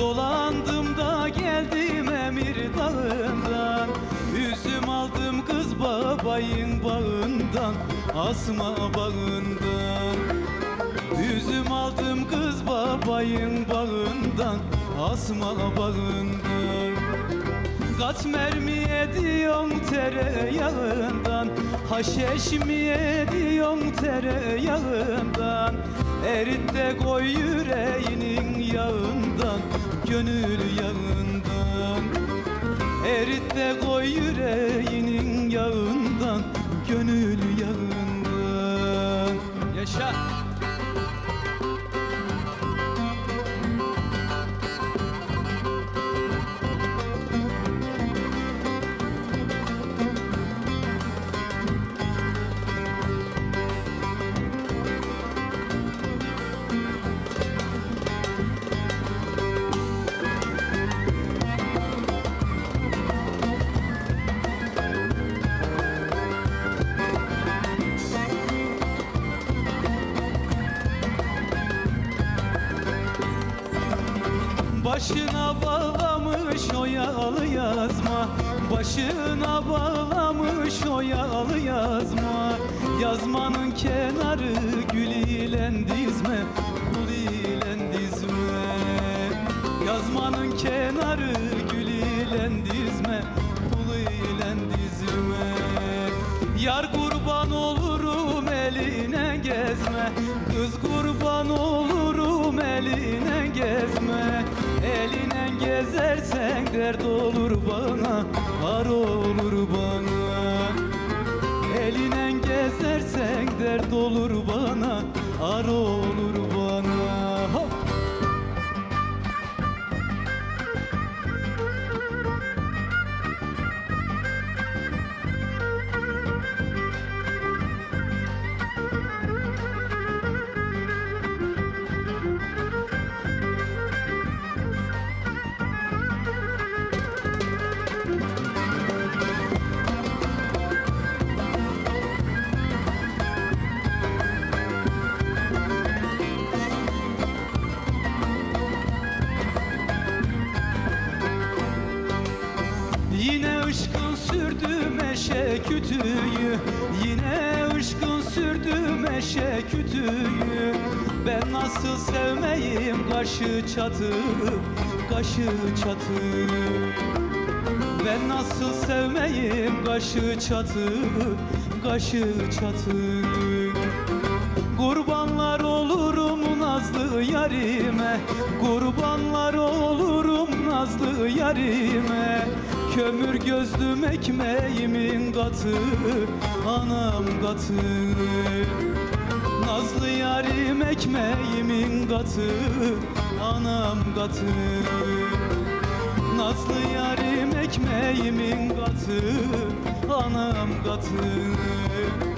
Dolandım da geldim Emir dağından Üzüm aldım kız babayın bağından Asma bağından. Üzüm aldım kız babayın bağından Asma bağından. Kaç mermi ediyorsun tereyağından Haşeş mi ediyorsun tereyağından? Erit de koy yüreğinin Gönül yağından Erit de koy yüreğinin yağından Gönül yağından Yaşa! Başına bağlamış o yağlı yazma. Başına bağlamış o yağlı yazma. Yazmanın kenarı gül ile dizme Kul ile dizme. Yazmanın kenarı gül ile dizme Kul ile dizme. Yar kurban olurum eline gezme. Kız kurban olurum dert olur bana Var olur bana. Eline gezersen dert olur bana Ar olur ışkın sürdü meşe kütüğü. Yine ışkın sürdü meşe kütüğü. Ben nasıl sevmeyim kaşı çatı Kaşı çatı Ben nasıl sevmeyim kaşı çatı Kaşı çatı Kurbanlar olurum nazlı yarime. Kurbanlar olurum nazlı yarime Kömür gözlüm ekmeğimin katı Anam katı. Nazlı yarim ekmeğimin katı Anam katı. Nazlı yarim ekmeğimin katı Anam katı